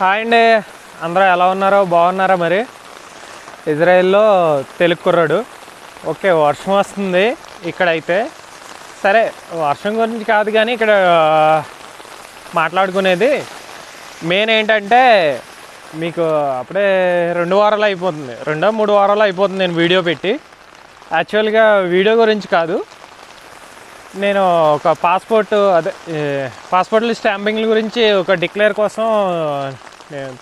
Hi అండి. అందరూ ఎలా ఉన్నారో బాగున్నారా మరి? ఇజ్రాయెల్లో తెలుగు కుర్రాడు. ఓకే వర్షం వస్తుంది ఇక్కడైతే. సరే వర్షం గురించి కాదు కానీ ఇక్కడ మాట్లాడుకునేది. మెయిన్ ఏంటంటే మీకు అప్పుడే రెండు వారాలు అయిపోతుంది. రెండో మూడు వారాలు అయిపోతుంది నేను వీడియో పెట్టి. యాక్చువల్గా వీడియో గురించి కాదు నేను ఒక పాస్పోర్ట్ అదే పాస్పోర్ట్లు పాస్పోర్ట్ల స్టాంపింగ్ల గురించి ఒక డిక్లేర్ కోసం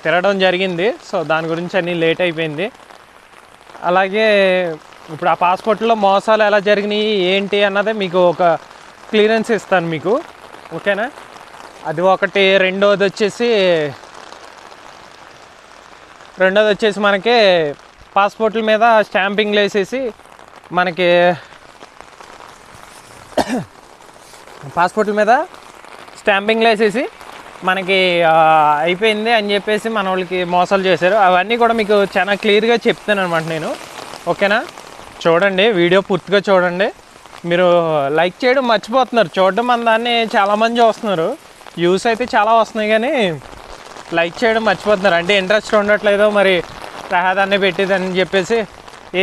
తిరగడం జరిగింది. సో దాని గురించి అన్నీ లేట్ అయిపోయింది. అలాగే ఇప్పుడు ఆ పాస్పోర్ట్లో మోసాలు ఎలా జరిగినాయి ఏంటి అన్నదే మీకు ఒక క్లియరెన్స్ ఇస్తాను మీకు. ఓకేనా? అది ఒకటి రెండోది వచ్చేసి రెండోది వచ్చేసి మనకి పాస్పోర్ట్ల మీద స్టాంపింగ్లు వేసేసి మనకి పాస్పోర్ట్ల మీద? స్టాంపింగ్లు వేసేసి మనకి అయిపోయింది అని చెప్పేసి మన వాళ్ళకి మోసాలు చేశారు. అవన్నీ కూడా మీకు చాలా క్లియర్గా చెప్తాను అనమాట నేను. ఓకేనా? చూడండి వీడియో పూర్తిగా చూడండి. మీరు లైక్ చేయడం మర్చిపోతున్నారు. చూడడం మన దాన్ని చాలామంది చూస్తున్నారు. వ్యూస్ అయితే చాలా వస్తున్నాయి కానీ లైక్ చేయడం మర్చిపోతున్నారు. అంటే ఇంట్రెస్ట్ ఉండట్లేదు మరి ప్రహాదాన్ని పెట్టేదని చెప్పేసి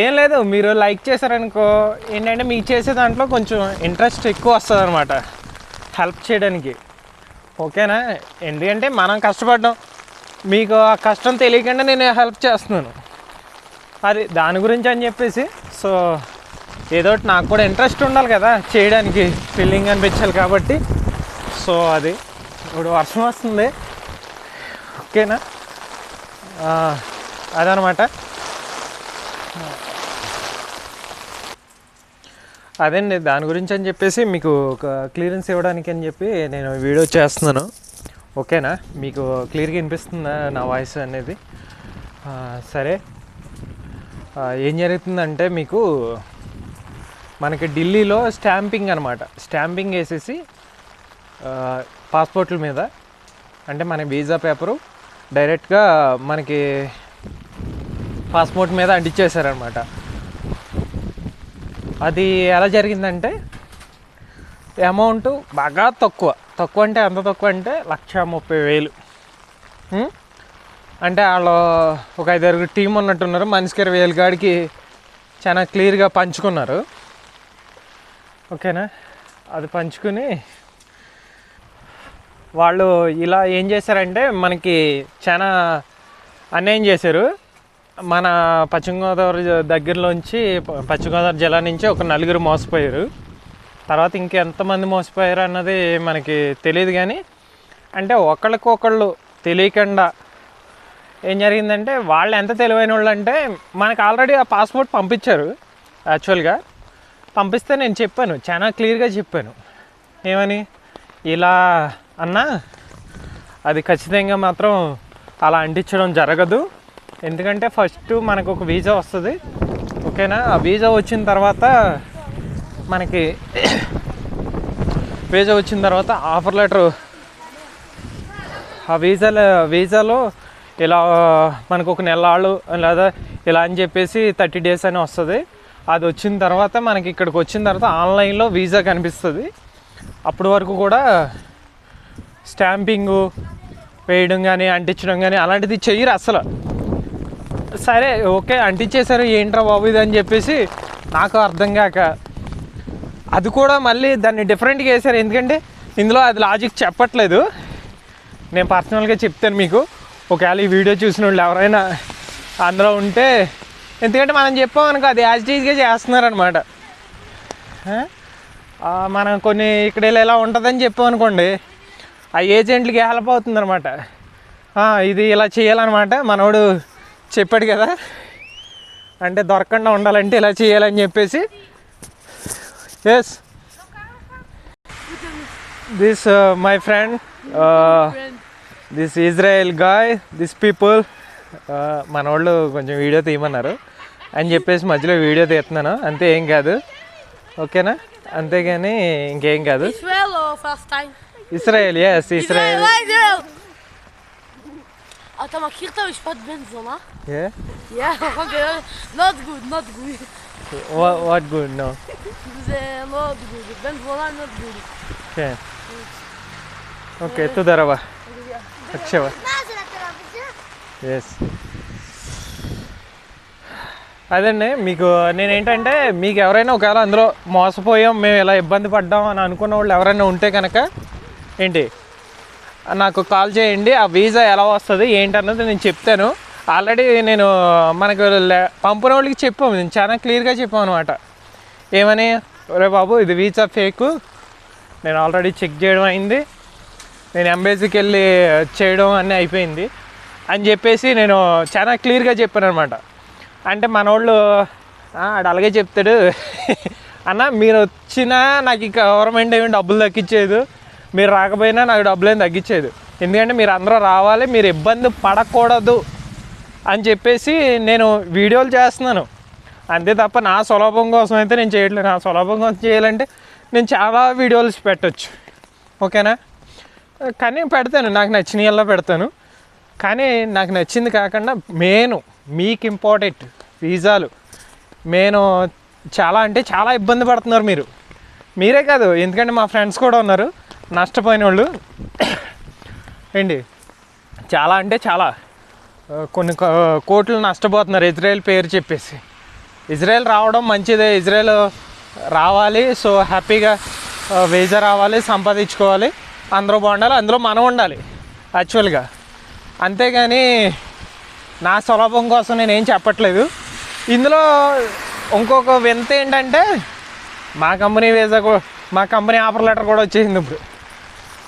ఏం లేదు మీరు లైక్ చేశారనుకో ఏంటంటే మీకు చేసే దాంట్లో కొంచెం ఇంట్రెస్ట్ ఎక్కువ వస్తుంది అనమాట హెల్ప్ చేయడానికి. ఓకేనా? ఎందుకంటే మనం కష్టపడ్డాం. మీకు ఆ కష్టం తెలియకుండా నేను హెల్ప్ చేస్తున్నాను. అది దాని గురించి అని చెప్పేసి సో ఏదో ఒకటి నాకు కూడా ఇంట్రెస్ట్ ఉండాలి కదా చేయడానికి. ఫీలింగ్ అనిపించాలి కాబట్టి. సో అది ఇప్పుడు వర్షం వస్తుంది. ఓకేనా? అదనమాట అదండి దాని గురించి అని చెప్పేసి మీకు ఒక క్లియరెన్స్ ఇవ్వడానికి అని చెప్పి నేను వీడియో చేస్తున్నాను. ఓకేనా? మీకు క్లియర్గా వినిపిస్తుందా నా వాయిస్ అనేది? సరే. ఏం జరుగుతుందంటే మీకు మనకి ఢిల్లీలో స్టాంపింగ్ అనమాట స్టాంపింగ్ వేసేసి పాస్పోర్ట్ల మీద అంటే మన వీసా పేపరు డైరెక్ట్గా మనకి పాస్పోర్ట్ మీద అంటించేశారనమాట అది ఎలా జరిగిందంటే అమౌంట్ బాగా తక్కువ. తక్కువ అంటే ఎంత తక్కువ అంటే లక్ష ముప్పై వేలు. అంటే వాళ్ళు ఒక ఐదారు టీం ఉన్నట్టున్నారు. మనిషికి ఇరవై వేలు కాడికి చాలా క్లియర్గా పంచుకున్నారు. ఓకేనా? అది పంచుకుని వాళ్ళు ఇలా ఏం చేశారంటే మనకి చాలా అన్యాయం చేశారు. మన పశ్చిమ గోదావరి దగ్గరలోంచి ప- పశ్చిమ గోదావరి జిల్లా నుంచి ఒక నలుగురు మోసపోయారు. తర్వాత ఇంకెంతమంది మోసపోయారు అన్నది మనకి తెలియదు కానీ అంటే ఒకళ్ళకొకళ్ళు తెలియకుండా ఏం జరిగిందంటే వాళ్ళు ఎంత తెలివైన వాళ్ళు అంటే మనకు ఆల్రెడీ ఆ పాస్పోర్ట్ పంపించారు యాక్చువల్గా. పంపిస్తే నేను చెప్పాను చాలా క్లియర్గా చెప్పాను. ఏమని? ఇలా అన్నా అది ఖచ్చితంగా మాత్రం అలా అంటించడం జరగదు. ఎందుకంటే ఫస్ట్ మనకు ఒక వీసా వస్తుంది. ఓకేనా? ఆ వీసా వచ్చిన తర్వాత మనకి వీసా వచ్చిన తర్వాత ఆఫర్ లెటర్ ఆ వీసాలో వీసాలో ఇలా మనకు ఒక నెలాళ్ళు లేదా ఇలా అని చెప్పేసి థర్టీ డేస్ అని వస్తుంది. అది వచ్చిన తర్వాత మనకి ఇక్కడికి వచ్చిన తర్వాత ఆన్లైన్లో వీసా కనిపిస్తుంది. అప్పటి వరకు కూడా స్టాంపింగు వేయడం కానీ అంటించడం కానీ అలాంటిది చెయ్యరు అసలు. సరే ఓకే అంటించేశారు ఏంట్రా బాబు ఇది అని చెప్పేసి నాకు అర్థం కాక అది కూడా మళ్ళీ దాన్ని డిఫరెంట్గా వేశారు. ఎందుకంటే ఇందులో అది లాజిక్ చెప్పట్లేదు. నేను పర్సనల్గా చెప్తాను మీకు. ఒకవేళ ఈ వీడియో చూసిన వాళ్ళు ఎవరైనా అందులో ఉంటే ఎందుకంటే మనం చెప్పామనుకో అది యాజ్ టీజ్గా చేస్తున్నారనమాట మనం కొన్ని ఇక్కడ ఇలా ఇలా ఉంటుందని చెప్పామనుకోండి ఆ ఏజెంట్లకి హెల్ప్ అవుతుందన్నమాట. ఇది ఇలా చేయాలన్నమాట. మనోడు చెప్పాడు కదా. అంటే దొరకకుండా ఉండాలంటే ఇలా చేయాలని చెప్పేసి. Yes this my friend this Israel guy this people మన వాళ్ళు కొంచెం వీడియో తీయమన్నారు. అని చెప్పేసి మధ్యలో వీడియో తీస్తున్నాను. అంతే ఏం కాదు. ఓకేనా అంతేగాని ఇంకేం కాదు? Israel yes Israel! אתה מכיר את המשפט בן זונה? Yeah? Yeah, okay, not good, not good. What, what good? No. זה not good, בן זונה not good. כן. אוקיי, תודה רבה. הקשבה. מה זה לתל אביב? Yes అదండి మీకు నేనేంటంటే మీకు ఎవరైనా ఒకవేళ అందులో మోసపోయాం మేము ఇలా ఇబ్బంది పడ్డాం అని అనుకున్న వాళ్ళు ఎవరైనా ఉంటే కనుక ఏంటి నాకు కాల్ చేయండి. ఆ వీసా ఎలా వస్తుంది ఏంటన్నది నేను చెప్తాను. ఆల్రెడీ నేను మనకు పంపిన వాళ్ళకి చెప్పాము. నేను చాలా క్లియర్గా చెప్పాము అనమాట ఏమని? ఒరే బాబు ఇది వీసా ఫేక్. నేను ఆల్రెడీ చెక్ చేయడం అయింది. నేను ఎంబేసీకి వెళ్ళి చేయడం అన్నీ అయిపోయింది. అని చెప్పేసి నేను చాలా క్లియర్గా చెప్పాను అనమాట అంటే మనోళ్ళు ఆడు అలాగే చెప్తాడు. అన్న మీరు వచ్చినా నాకు ఈ గవర్నమెంట్ ఏమి డబ్బులు దక్కించేది. మీరు రాకపోయినా నాకు డబ్బులు ఏం తగ్గించేది. ఎందుకంటే మీరు అందరూ రావాలి మీరు ఇబ్బంది పడకూడదు అని చెప్పేసి నేను వీడియోలు చేస్తున్నాను. అంతే తప్ప నా సులభం కోసం అయితే నేను చేయట్లేదు. నా సులభం కోసం చేయాలంటే నేను చాలా వీడియోలు పెట్టచ్చు. ఓకేనా? కానీ పెడతాను. నాకు నచ్చినలా పెడతాను. కానీ నాకు నచ్చింది కాకుండా మెయిన్ మీకు ఇంపార్టెంట్ వీజాలు నేను చాలా అంటే చాలా ఇబ్బంది పడుతున్నారు మీరు. మీరే కాదు. ఎందుకంటే మా ఫ్రెండ్స్ కూడా ఉన్నారు. నష్టపోయిన వాళ్ళు ఏంటి? చాలా అంటే చాలా. కొన్ని కోట్లు నష్టపోతున్నారు ఇజ్రాయెల్ పేరు చెప్పేసి. ఇజ్రాయెల్ రావడం మంచిదే ఇజ్రాయెల్ రావాలి సో హ్యాపీగా వీజా రావాలి సంపాదించుకోవాలి అందరూ బాగుండాలి అందులో మనం ఉండాలి యాక్చువల్గా. అంతేగాని నా సులభం కోసం నేను ఏం చెప్పట్లేదు. ఇందులో ఇంకొక వింత ఏంటంటే మా కంపెనీ వీసా కూడా మా కంపెనీ ఆఫర్ లెటర్ కూడా వచ్చేసింది ఇప్పుడు.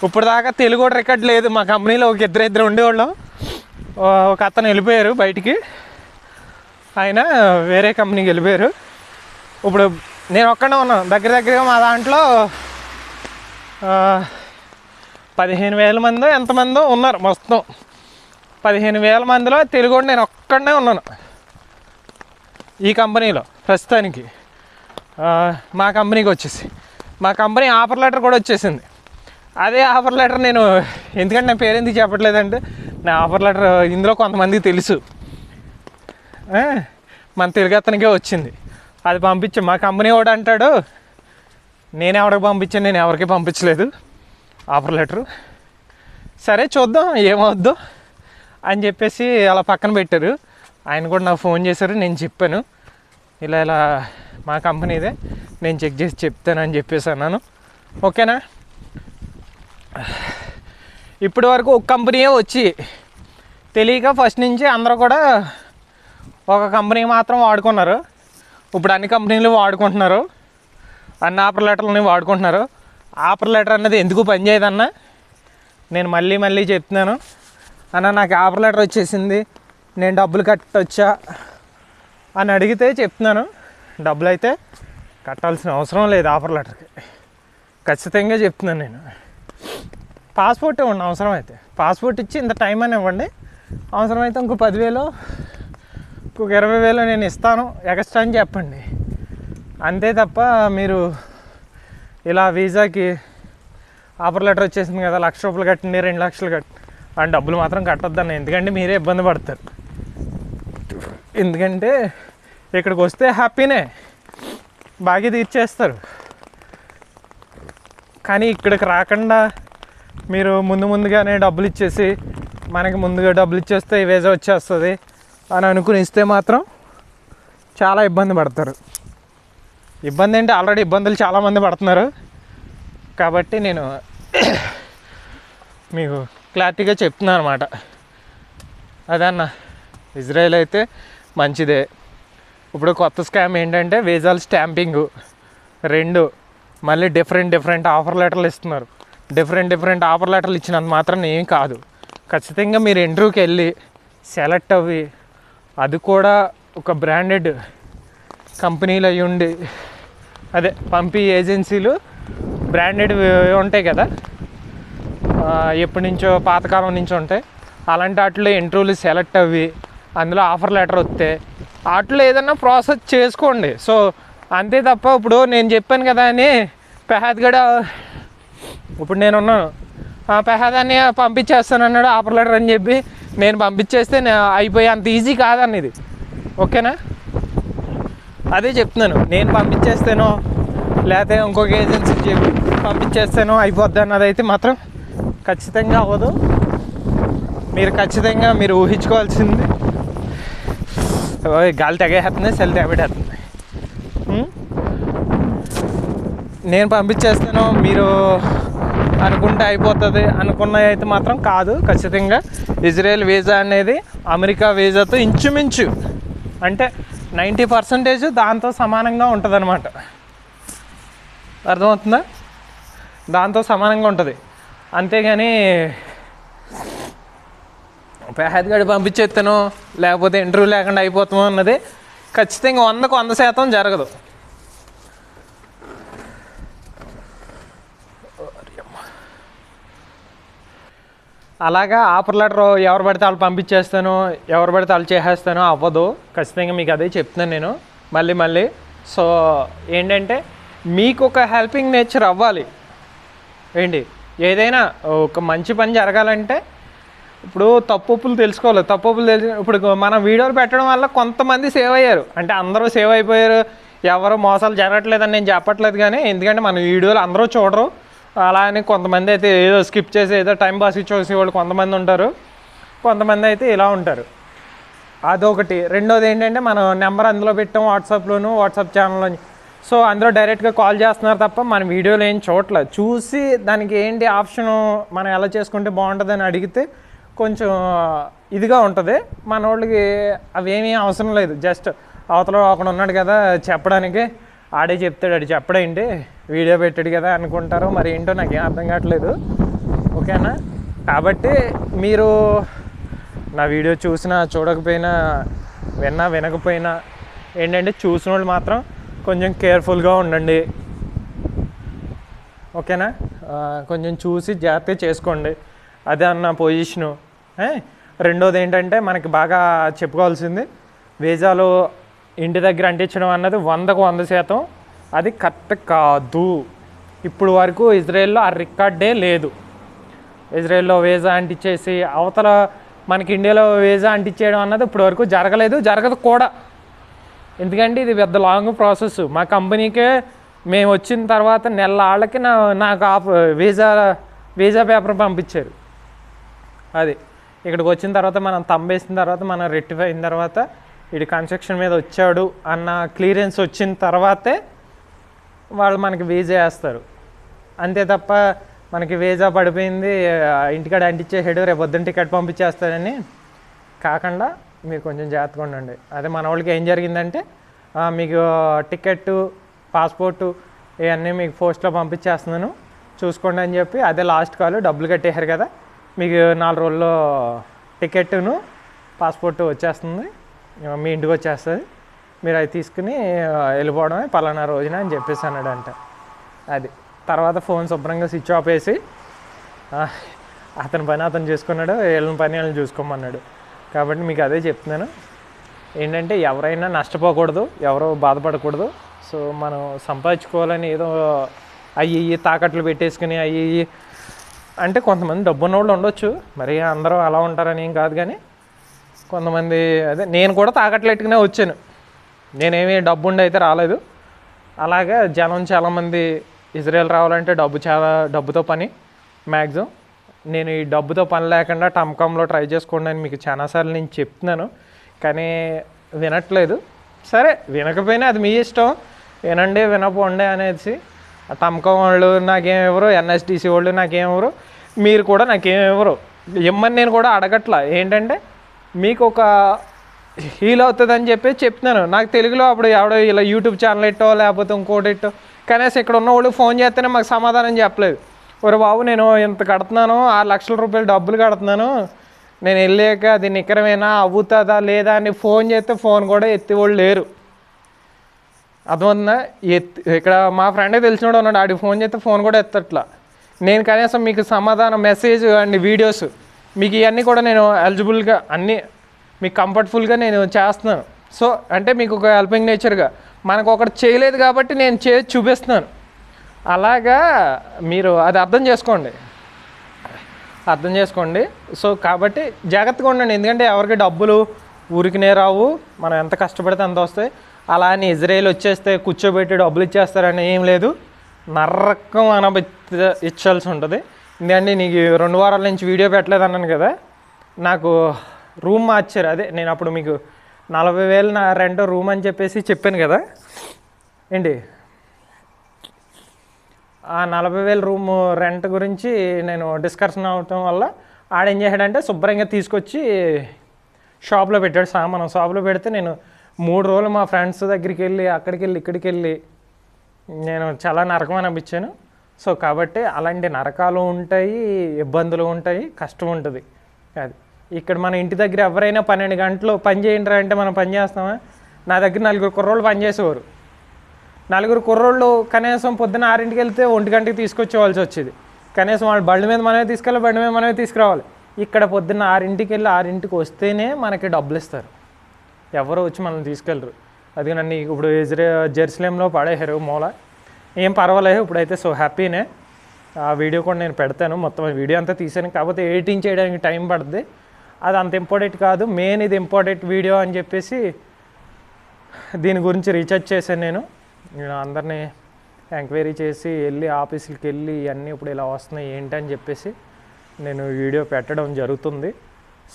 ఇప్పుడు దాకా తెలుగు కూడా రికార్డ్ లేదు. మా కంపెనీలో ఒక ఇద్దరు ఇద్దరు ఉండేవాళ్ళం. ఒక అతను వెళ్ళిపోయారు బయటికి. ఆయన వేరే కంపెనీకి వెళ్ళిపోయారు. ఇప్పుడు నేను ఒక్కడే ఉన్నాను. దగ్గర దగ్గరగా మా దాంట్లో పదిహేను వేల మందో ఎంతమందో ఉన్నారు మొత్తం. పదిహేను వేల మందిలో తెలుగు నేను ఒక్కడనే ఉన్నాను. ఈ కంపెనీలో ప్రస్తుతానికి. మా కంపెనీకి వచ్చేసి. మా కంపెనీ ఆఫర్ లెటర్ కూడా వచ్చేసింది. అదే ఆఫర్ లెటర్ నేను ఎందుకంటే నా పేరు ఎందుకు చెప్పట్లేదంటే నా ఆఫర్ లెటర్ ఇందులో కొంతమందికి తెలుసు. మన తెలుగు అతనికే వచ్చింది. అది పంపించు మా కంపెనీ వాడు అంటాడు నేను ఎవరికి పంపించాను నేను ఎవరికి పంపించలేదు. ఆఫర్ లెటరు సరే చూద్దాం ఏమవుద్దో అని చెప్పేసి అలా పక్కన పెట్టారు. ఆయన కూడా నాకు ఫోన్ చేశారు నేను చెప్పాను. ఇలా ఇలా మా కంపెనీదే నేను చెక్ చేసి చెప్తానని చెప్పేసి అన్నాను. ఓకేనా? ఇప్పటి వరకు ఒక కంపెనీయే వచ్చి తెలియక ఫస్ట్ నుంచి అందరూ కూడా ఒక కంపెనీ మాత్రం వాడుకున్నారు. ఇప్పుడు అన్ని కంపెనీలు వాడుకుంటున్నారు. అన్ని ఆఫర్ లెటర్లని వాడుకుంటున్నారు. ఆఫర్ లెటర్ అన్నది ఎందుకు పనిచేయదన్నా నేను మళ్ళీ మళ్ళీ చెప్తున్నాను. అన్న నాకు ఆఫర్ లెటర్ వచ్చేసింది. నేను డబ్బులు కట్టొచ్చా అని అడిగితే చెప్తున్నాను. డబ్బులు అయితే కట్టాల్సిన అవసరం లేదు ఆఫర్ లెటర్కి ఖచ్చితంగా చెప్తున్నాను నేను. పాస్పోర్ట్ ఇవ్వండి అవసరం అయితే పాస్పోర్ట్ ఇచ్చి ఇంత టైం అని ఇవ్వండి. అవసరమైతే ఇంకో పదివేలు ఇంకొక ఇరవై వేలు నేను ఇస్తాను. ఎక్స్ట్రా అని చెప్పండి. అంతే తప్ప మీరు ఇలా వీసాకి ఆఫర్ లెటర్ వచ్చేసింది కదా లక్ష రూపాయలు కట్టండి రెండు లక్షలు కట్ అని డబ్బులు మాత్రం కట్టొద్దన్న. ఎందుకంటే మీరే ఇబ్బంది పడతారు. ఎందుకంటే ఇక్కడికి వస్తే హ్యాపీనే. బాగా తీర్చేస్తారు. కానీ ఇక్కడికి రాకుండా మీరు ముందు ముందుగానే డబ్బులు ఇచ్చేసి మనకి ముందుగా డబ్బులు ఇచ్చేస్తే ఈ వచ్చేస్తుంది అని అనుకుని ఇస్తే మాత్రం చాలా ఇబ్బంది పడతారు. ఇబ్బంది అంటే ఆల్రెడీ ఇబ్బందులు చాలామంది పడుతున్నారు. కాబట్టి నేను మీకు క్లారిటీగా చెప్తున్నాను అనమాట అదన్న ఇజ్రాయెల్ అయితే మంచిదే. ఇప్పుడు కొత్త స్కామ్ ఏంటంటే వీజాలు స్టాంపింగ్. రెండు మళ్ళీ డిఫరెంట్ డిఫరెంట్ ఆఫర్ లెటర్లు ఇస్తున్నారు. డిఫరెంట్ డిఫరెంట్ ఆఫర్ లెటర్లు ఇచ్చినంత మాత్రం ఏం కాదు. ఖచ్చితంగా మీరు ఇంటర్వ్యూకి వెళ్ళి సెలెక్ట్ అవ్వి అది కూడా ఒక బ్రాండెడ్ కంపెనీలు అయి ఉండి అదే పంపి ఏజెన్సీలు బ్రాండెడ్ ఉంటాయి కదా. ఎప్పటి నుంచో పాతకాలం నుంచి ఉంటాయి. అలాంటి వాటిలో ఇంటర్వ్యూలు సెలెక్ట్ అవ్వి అందులో ఆఫర్ లెటర్ వస్తే వాటిలో ఏదన్నా ప్రాసెస్ చేసుకోండి. సో అంతే తప్ప ఇప్పుడు నేను చెప్పాను కదా అని పెహాద్ గడ ఇప్పుడు నేను ఉన్నాను. పెహాదాన్ని పంపించేస్తాను అన్నాడు ఆఫర్ లెటర్ అని చెప్పి నేను పంపించేస్తే అయిపోయి అంత ఈజీ కాదన్న ఇది ఓకేనా? అదే చెప్తున్నాను నేను పంపించేస్తాను లేకపోతే ఇంకొక ఏజెన్సీకి చెప్పి పంపించేస్తాను అయిపోద్ది అన్నది అయితే మాత్రం ఖచ్చితంగా అవ్వదు. మీరు ఖచ్చితంగా మీరు ఊహించుకోవాల్సింది. గాలి తెగేస్తుంది సెల్ తెగబెట్టేస్తుంది. నేను పంపించేస్తాను మీరు అనుకుంటే అయిపోతుంది. అనుకున్నవి అయితే మాత్రం కాదు ఖచ్చితంగా. ఇజ్రాయెల్ వీజా అనేది అమెరికా వీజాతో ఇంచుమించు అంటే నైంటీ పర్సెంటేజ్ దాంతో సమానంగా ఉంటుంది అనమాట అర్థమవుతుందా? దాంతో సమానంగా ఉంటుంది. అంతేగాని పేహద్ గడి పంపించేస్తాను లేకపోతే ఇంటర్వ్యూ లేకుండా అయిపోతాము అన్నది ఖచ్చితంగా వందకు వంద శాతం జరగదు. అలాగా ఆఫర్ లెటర్ ఎవరు పడితే వాళ్ళు పంపించేస్తాను ఎవరు పడితే వాళ్ళు చేసేస్తాను అవ్వదు. ఖచ్చితంగా మీకు అదే చెప్తున్నాను నేను. మళ్ళీ మళ్ళీ. సో ఏంటంటే మీకు ఒక హెల్పింగ్ నేచర్ అవ్వాలి. ఏంటి? ఏదైనా ఒక మంచి పని జరగాలంటే ఇప్పుడు తప్పులు తెలుసుకోవాలి. తప్పులు తెలిసి ఇప్పుడు మనం వీడియోలు పెట్టడం వల్ల కొంతమంది సేవ్ అయ్యారు. అంటే అందరూ సేవ్ అయిపోయారు. ఎవరు మోసాలు జరగట్లేదని నేను చెప్పట్లేదు కానీ ఎందుకంటే మన వీడియోలు అందరూ చూడరు. అలా అని కొంతమంది అయితే ఏదో స్కిప్ చేసి ఏదో టైం పాస్ ఇచ్చేసి వాళ్ళు కొంతమంది ఉంటారు. కొంతమంది అయితే ఇలా ఉంటారు. అదొకటి. రెండోది ఏంటంటే మనం నెంబర్ అందులో పెట్టాం వాట్సాప్లోను వాట్సాప్ ఛానల్లో సో అందులో డైరెక్ట్గా కాల్ చేస్తున్నారు తప్ప మన వీడియోలు ఏం చూడట్లేదు చూసి దానికి ఏంటి ఆప్షను మనం ఎలా చేసుకుంటే బాగుంటుందని అడిగితే కొంచెం ఇదిగా ఉంటుంది. మన వాళ్ళకి అవేమీ అవసరం లేదు. జస్ట్ అవతల ఒకడు ఉన్నాడు కదా చెప్పడానికి. ఆడే చెప్తాడు ఆడు చెప్పడండి. వీడియో పెట్టాడు కదా అనుకుంటారు మరి ఏంటో నాకేం అర్థం కావట్లేదు. ఓకేనా కాబట్టి మీరు నా వీడియో చూసినా చూడకపోయినా విన్నా వినకపోయినా ఏంటంటే చూసిన వాళ్ళు మాత్రం కొంచెం కేర్ఫుల్గా ఉండండి. ఓకేనా? కొంచెం చూసి జాగ్రత్తగా చేసుకోండి. అదే అన్న పొజిషను. రెండోది ఏంటంటే మనకి బాగా చెప్పుకోవాల్సింది వీజాలో ఇంటి దగ్గర అంటించడం అన్నది వందకు వంద శాతం అది కరెక్ట్ కాదు. ఇప్పుడు వరకు ఇజ్రాయెల్లో ఆ రికార్డే లేదు. ఇజ్రాయెల్లో వేజా అంటించేసి అవతల మనకి ఇండియాలో వేజా అంటించేయడం అన్నది ఇప్పుడు వరకు జరగలేదు జరగదు కూడా. ఎందుకంటే ఇది పెద్ద లాంగ్ ప్రాసెస్. మా కంపెనీకే మేము వచ్చిన తర్వాత నెలళ్ళకి నా నాకు ఆ వీసా వీసా పేపర్ పంపించారు. అది. ఇక్కడికి వచ్చిన తర్వాత మనం తంబేసిన తర్వాత మనం రెట్టిఫై అయిన తర్వాత ఇటు కన్స్ట్రక్షన్ మీద వచ్చాడు అన్న క్లియరెన్స్ వచ్చిన తర్వాతే వాళ్ళు మనకి వీజా వేస్తారు. అంతే తప్ప మనకి వీజా పడిపోయింది ఇంటికాడ అంటించేసాడు రేపు పొద్దున్న టికెట్ పంపించేస్తాడని కాకుండా మీరు కొంచెం జాగ్రత్తగా ఉండండి. అదే మన వాళ్ళకి ఏం జరిగిందంటే మీకు టికెట్ పాస్పోర్టు ఇవన్నీ మీకు పోస్ట్లో పంపించేస్తున్నాను చూసుకోండి అని చెప్పి అదే లాస్ట్ కాల్ డబ్బులు కట్టేశారు కదా మీకు నాలుగు రోజుల్లో టికెట్ను పాస్పోర్టు వచ్చేస్తుంది. మీ ఇంటికి వచ్చేస్తుంది. మీరు అవి తీసుకుని వెళ్ళిపోవడమే పలానా రోజున అని చెప్పేసి అన్నాడంట. అది. తర్వాత ఫోన్ శుభ్రంగా స్విచ్ ఆఫ్ వేసి అతని పని అతను చేసుకున్నాడు వీళ్ళని పని వాళ్ళని చూసుకోమన్నాడు. కాబట్టి మీకు అదే చెప్తున్నాను. ఏంటంటే ఎవరైనా నష్టపోకూడదు ఎవరో బాధపడకూడదు. సో మనం సంపాదించుకోవాలని ఏదో అయ్యి తాకట్లు పెట్టేసుకుని అయ్యి అంటే కొంతమంది డబ్బున్న వాళ్ళు ఉండొచ్చు. మరి అందరూ అలా ఉంటారని ఏం కాదు కానీ కొంతమంది అదే నేను కూడా తాకట్లు పెట్టుకునే వచ్చాను. నేనేమి డబ్బు ఉండి అయితే రాలేదు. అలాగే జనం చాలామంది ఇజ్రాయెల్ రావాలంటే డబ్బు చాలా డబ్బుతో పని మ్యాక్సిమం నేను ఈ డబ్బుతో పని లేకుండా టమ్కంలో ట్రై చేసుకోండి అని మీకు చాలాసార్లు నేను చెప్తున్నాను. కానీ వినట్లేదు. సరే వినకపోయినా అది మీ ఇష్టం. వినండి వినపోండి అనేసి. ఆ టమ్కం వాళ్ళు నాకేం ఇవ్వరు ఎన్ఎస్డిసి వాళ్ళు నాకేం ఇవ్వరు మీరు కూడా నాకేం ఇవ్వరు. ఇమ్మని నేను కూడా అడగట్లా. ఏంటంటే మీకు ఒక హీల్ అవుతుందని చెప్పి చెప్తున్నాను. నాకు తెలుగులో అప్పుడు ఎవడో ఇలా యూట్యూబ్ ఛానల్ ఇట్టో లేకపోతే ఇంకోటి ఇట్టో కనీసం ఇక్కడ ఉన్న వాళ్ళు ఫోన్ చేస్తేనే మాకు సమాధానం చెప్పలేదు. ఒరే బాబు నేను ఇంత కడుతున్నాను ఆరు లక్షల రూపాయలు డబ్బులు కడుతున్నాను. నేను వెళ్ళాక అది నికరమేనా అవుతుందా లేదా అని ఫోన్ చేస్తే ఫోన్ కూడా ఎత్తివాళ్ళు లేరు. అర్థమవుతుందా? ఎత్తి ఇక్కడ మా ఫ్రెండే తెలిసినోడు ఉన్నాడు ఆడికి ఫోన్ చేస్తే ఫోన్ కూడా ఎత్తట్లా. నేను కనీసం మీకు సమాధానం మెసేజ్ అండ్ వీడియోస్ మీకు ఇవన్నీ కూడా నేను ఎలిజిబుల్గా అన్నీ మీకు కంఫర్ట్ఫుల్గా నేను చేస్తున్నాను. సో అంటే మీకు ఒక హెల్పింగ్ నేచర్గా మనకు ఒకటి చేయలేదు కాబట్టి నేను చే చూపిస్తున్నాను. అలాగా మీరు అది అర్థం చేసుకోండి. అర్థం చేసుకోండి. సో కాబట్టి జాగ్రత్తగా ఉండండి. ఎందుకంటే ఎవరికి డబ్బులు ఊరికినే రావు. మనం ఎంత కష్టపడితే అంత వస్తాయి. అలా అని ఇజ్రాయేల్ వచ్చేస్తే కూర్చోబెట్టి డబ్బులు ఇచ్చేస్తారని ఏం లేదు. నరకం అనబ ఇచ్చాల్సి ఉంటుంది. ఎందుకంటే నీకు రెండు వారాల నుంచి వీడియో పెట్టలేదు అన్నాను కదా. నాకు రూమ్ మార్చారు. అదే నేను అప్పుడు మీకు నలభై వేలు నా రెంట్ రూమ్ అని చెప్పేసి చెప్పాను కదా. ఏంటి? ఆ నలభై వేల రూమ్ రెంట్ గురించి నేను డిస్కషన్ అవటం వల్ల ఆడేం చేశాడంటే శుభ్రంగా తీసుకొచ్చి షాప్లో పెట్టాడు సామాను. షాప్లో పెడితే నేను మూడు రోజులు మా ఫ్రెండ్స్ దగ్గరికి వెళ్ళి అక్కడికి వెళ్ళి ఇక్కడికి వెళ్ళి నేను చాలా నరకం అనిపించాను. సో కాబట్టి అలాంటి నరకాలు ఉంటాయి ఇబ్బందులు ఉంటాయి కష్టం ఉంటుంది. అది. ఇక్కడ మన ఇంటి దగ్గర ఎవరైనా పన్నెండు గంటలు పని అంటే మనం పని చేస్తామా నా దగ్గర నలుగురు కుర్రోళ్ళు పని చేసేవారు. నలుగురు కుర్రోళ్ళు కనీసం పొద్దున ఆరింటికి వెళ్తే ఒంటి గంటకి తీసుకొచ్చేవాల్సి వచ్చేది. కనీసం వాళ్ళ బండి మీద మనమే తీసుకెళ్ళి బండి మీద మనమే తీసుకురావాలి. ఇక్కడ పొద్దున్న ఆరింటికి వెళ్ళి ఆరింటికి వస్తేనే మనకి డబ్బులు ఇస్తారు. ఎవరు వచ్చి మనల్ని తీసుకెళ్ళరు. అది నన్ను ఇప్పుడు ఇజ్రే జెరూసలేంలో పడేశారు మూల. ఏం పర్వాలేదు ఇప్పుడైతే సో హ్యాపీనే ఆ వీడియో కూడా నేను పెడతాను మొత్తం వీడియో అంతా తీసాను. కాకపోతే ఎడిటింగ్ చేయడానికి టైం పడుతుంది అది అంత ఇంపార్టెంట్ కాదు మెయిన్ ఇది ఇంపార్టెంట్ వీడియో అని చెప్పేసి దీని గురించి రీఛార్జ్ చేశాను నేను. నేను అందరినీ ఎంక్వైరీ చేసి వెళ్ళి ఆఫీసులకి వెళ్ళి ఇవన్నీ ఇప్పుడు ఇలా వస్తున్నాయి ఏంటని చెప్పేసి నేను వీడియో పెట్టడం జరుగుతుంది.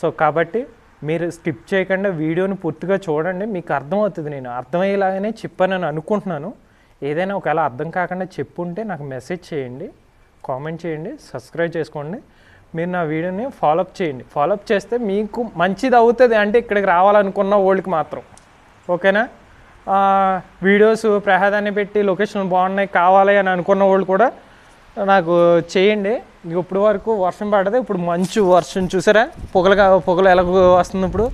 సో కాబట్టి మీరు స్కిప్ చేయకుండా వీడియోని పూర్తిగా చూడండి మీకు అర్థమవుతుంది నేను అర్థమయ్యేలాగానే చెప్పానని అనుకుంటున్నాను. ఏదైనా ఒకవేళ అర్థం కాకుండా చెప్పుంటే నాకు మెసేజ్ చేయండి కామెంట్ చేయండి సబ్స్క్రైబ్ చేసుకోండి. మీరు నా వీడియోని ఫాలోఅప్ చేయండి. ఫాలోఅప్ చేస్తే మీకు మంచిది అవుతుంది అంటే ఇక్కడికి రావాలనుకున్న వాళ్ళకి మాత్రం. ఓకేనా? వీడియోస్ ప్రహాదాన్ని పెట్టి లొకేషన్ బాగున్నాయి కావాలి అని అనుకున్న వాళ్ళు కూడా నాకు చేయండి. ఇప్పుడు వరకు వర్షం పడదు ఇప్పుడు మంచు వర్షం చూసారా? పొగలుగా పొగలు ఎలా వస్తుంది ఇప్పుడు?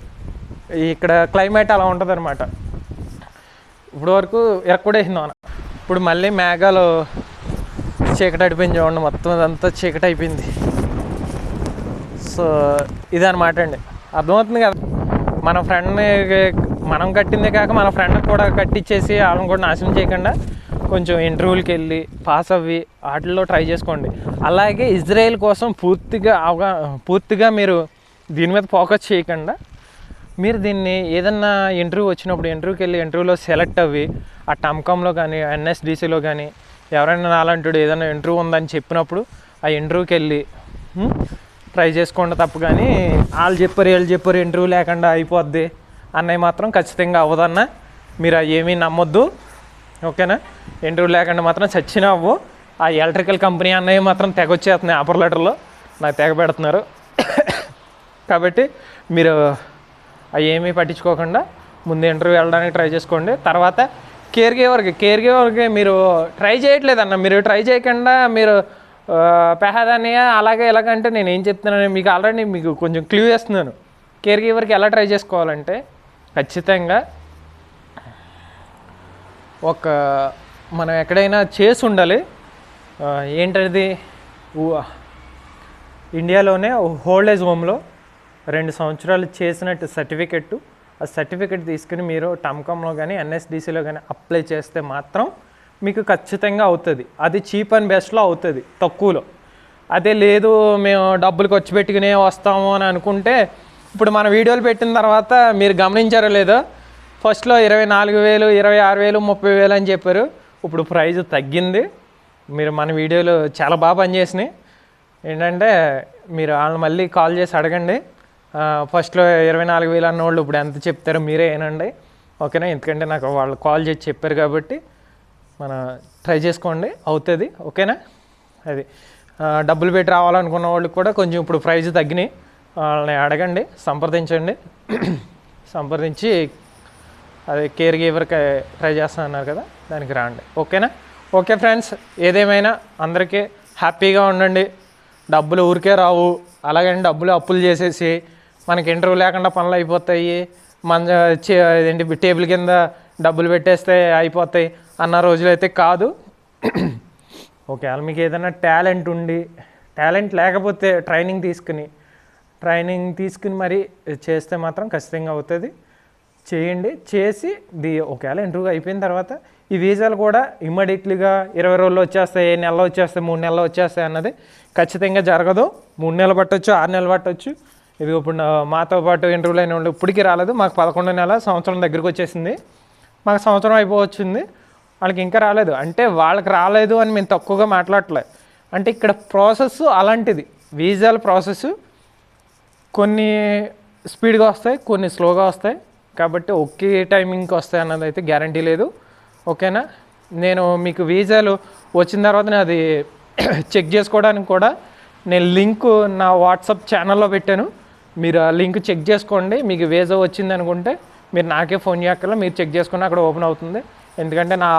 ఇక్కడ క్లైమేట్ అలా ఉంటుంది అనమాట ఇప్పుడు వరకు ఎరక్కూడేసింది వాన. ఇప్పుడు మళ్ళీ మేఘాలు చీకటి అడిపోయింది చూడండి మొత్తం అదంతా చీకటి అయిపోయింది. సో ఇదనమాట అండి. అర్థమవుతుంది కదా? మన ఫ్రెండ్ని మనం కట్టిందే కాక మన ఫ్రెండ్కి కూడా కట్టించేసి వాళ్ళని కూడా నాశనం చేయకుండా కొంచెం ఇంటర్వ్యూలకి వెళ్ళి పాస్ అవ్వి వాటిల్లో ట్రై చేసుకోండి. అలాగే ఇజ్రాయెల్ కోసం పూర్తిగా అవగా పూర్తిగా మీరు దీని మీద ఫోకస్ చేయకుండా మీరు దీన్ని ఏదన్నా ఇంటర్వ్యూ వచ్చినప్పుడు ఇంటర్వ్యూకి వెళ్ళి ఇంటర్వ్యూలో సెలెక్ట్ అవ్వి ఆ టమ్కామ్లో కానీ ఎన్ఎస్డిసిలో కానీ ఎవరైనా నాలంటుడు ఏదైనా ఇంటర్వ్యూ ఉందని చెప్పినప్పుడు ఆ ఇంటర్వ్యూకి వెళ్ళి ట్రై చేసుకోండి తప్పు కానీ వాళ్ళు చెప్పారు వీళ్ళు చెప్పారు ఇంటర్వ్యూ లేకుండా అయిపోద్ది అన్నయ్య మాత్రం ఖచ్చితంగా అవ్వదన్న. మీరు ఏమీ నమ్మొద్దు. ఓకేనా? ఇంటర్వ్యూ లేకుండా మాత్రం చచ్చినా అవ్వు. ఆ ఎలక్ట్రికల్ కంపెనీ అన్నయ్య మాత్రం తెగొచ్చేస్తున్నాయి ఆపర్ లెటర్లో నాకు తెగ పెడుతున్నారు. కాబట్టి మీరు అవి ఏమీ పట్టించుకోకుండా ముందు ఇంటర్వ్యూ వెళ్ళడానికి ట్రై చేసుకోండి. తర్వాత కేర్ గేవర్కి కేర్ గేవర్కి మీరు ట్రై చేయట్లేదన్న మీరు ట్రై చేయకుండా మీరు పెహాదాన్ని అలాగే ఎలాగంటే నేను ఏం చెప్తున్నాను మీకు ఆల్రెడీ మీకు కొంచెం క్లూ చేస్తున్నాను. కేర్ గేవర్కి ఎలా ట్రై చేసుకోవాలంటే ఖచ్చితంగా ఒక మనం ఎక్కడైనా చేసి ఉండాలి. ఏంటది? ఇండియాలోనే హోల్డ్ ఏజ్ హోమ్లో రెండు సంవత్సరాలు చేసినట్టు సర్టిఫికెట్ ఆ సర్టిఫికెట్ తీసుకుని మీరు టమ్కామ్లో కానీ ఎన్ఎస్డిసిలో కానీ అప్లై చేస్తే మాత్రం మీకు ఖచ్చితంగా అవుతుంది. అది చీప్ అండ్ బెస్ట్లో అవుతుంది తక్కువలో. అదే లేదు మేము డబ్బులు ఖర్చు పెట్టుకునే వస్తాము అని అనుకుంటే ఇప్పుడు మన వీడియోలు పెట్టిన తర్వాత మీరు గమనించారో లేదో ఫస్ట్లో ఇరవై నాలుగు వేలు ఇరవై ఆరు వేలు ముప్పై వేలు అని చెప్పారు. ఇప్పుడు ప్రైజ్ తగ్గింది. మీరు మన వీడియోలు చాలా బాగా పనిచేసినాయి. ఏంటంటే మీరు వాళ్ళని మళ్ళీ కాల్ చేసి అడగండి. ఫస్ట్లో ఇరవై నాలుగు వేలు అన్న వాళ్ళు ఇప్పుడు ఎంత చెప్తారో మీరే ఏనండి ఓకేనా? ఎందుకంటే నాకు వాళ్ళు కాల్ చేసి చెప్పారు కాబట్టి మన ట్రై చేసుకోండి. అవుతుంది. ఓకేనా? అది. డబ్బులు పెట్టి రావాలనుకున్న వాళ్ళకి కూడా కొంచెం ఇప్పుడు ప్రైజ్ తగ్గినాయి. వాళ్ళని అడగండి. సంప్రదించండి. సంప్రదించి అది కేర్ గీవర్కి ట్రై చేస్తా అన్నారు కదా దానికి రాండి. ఓకేనా? ఓకే ఫ్రెండ్స్ ఏదేమైనా అందరికీ హ్యాపీగా ఉండండి. డబ్బులు ఊరికే రావు. అలాగని డబ్బులు అప్పులు చేసేసి మనకి ఇంటర్వ్యూ లేకుండా పనులు అయిపోతాయి. మన ఏంటి టేబుల్ కింద డబ్బులు పెట్టేస్తే అయిపోతాయి అన్న రోజులైతే కాదు. ఒకవేళ మీకు ఏదైనా టాలెంట్ ఉండి టాలెంట్ లేకపోతే ట్రైనింగ్ తీసుకుని ట్రైనింగ్ తీసుకుని మరి చేస్తే మాత్రం ఖచ్చితంగా అవుతుంది. చేయండి చేసి ది ఒకవేళ ఇంటర్వ్యూ అయిపోయిన తర్వాత ఈ వీసాలు కూడా ఇమ్మీడియట్లీగా ఇరవై రోజుల్లో వచ్చేస్తాయి నెలలో వచ్చేస్తాయి మూడు నెలలు వచ్చేస్తాయి అన్నది ఖచ్చితంగా జరగదు. మూడు నెలలు పట్టొచ్చు ఆరు నెలలు పట్టొచ్చు. ఇది ఇప్పుడు మాతో పాటు ఇంటర్వ్యూలు అయిన వాళ్ళు ఇప్పటికీ రాలేదు. మాకు పదకొండు నెల సంవత్సరం దగ్గరికి వచ్చేసింది. మాకు సంవత్సరం అయిపోవచ్చింది. వాళ్ళకి ఇంకా రాలేదు. అంటే వాళ్ళకి రాలేదు అని మేము తక్కువగా మాట్లాడట్లే. అంటే ఇక్కడ ప్రాసెస్ అలాంటిది. వీజాల ప్రాసెస్ కొన్ని స్పీడ్గా వస్తాయి కొన్ని స్లోగా వస్తాయి. కాబట్టి ఒకే టైమింగ్కి వస్తాయి అన్నది అయితే గ్యారంటీ లేదు. ఓకేనా? నేను మీకు వీజాలు వచ్చిన తర్వాత నేను అది చెక్ చేసుకోవడానికి కూడా నేను లింక్ నా వాట్సాప్ ఛానల్లో పెట్టాను. మీరు ఆ లింక్ చెక్ చేసుకోండి. మీకు వీసా వచ్చింది అనుకుంటే మీరు నాకే ఫోన్ చేయక్కర్లా మీరు చెక్ చేసుకుని అక్కడ ఓపెన్ అవుతుంది. ఎందుకంటే నా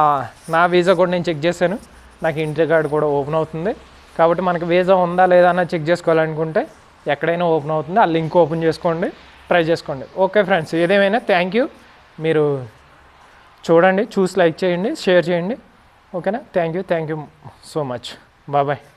నా వీసా కూడా నేను చెక్ చేశాను. నాకు ఇంటర్ కార్డు కూడా ఓపెన్ అవుతుంది. కాబట్టి మనకి వీసా ఉందా లేదా అన్న చెక్ చేసుకోవాలనుకుంటే ఎక్కడైనా ఓపెన్ అవుతుంది. ఆ లింక్ ఓపెన్ చేసుకోండి. ట్రై చేసుకోండి. ఓకే ఫ్రెండ్స్ ఏదేమైనా థ్యాంక్ యూ మీరు చూడండి చూసి లైక్ చేయండి షేర్ చేయండి. ఓకేనా? Thank you thank you so much బాబాయ్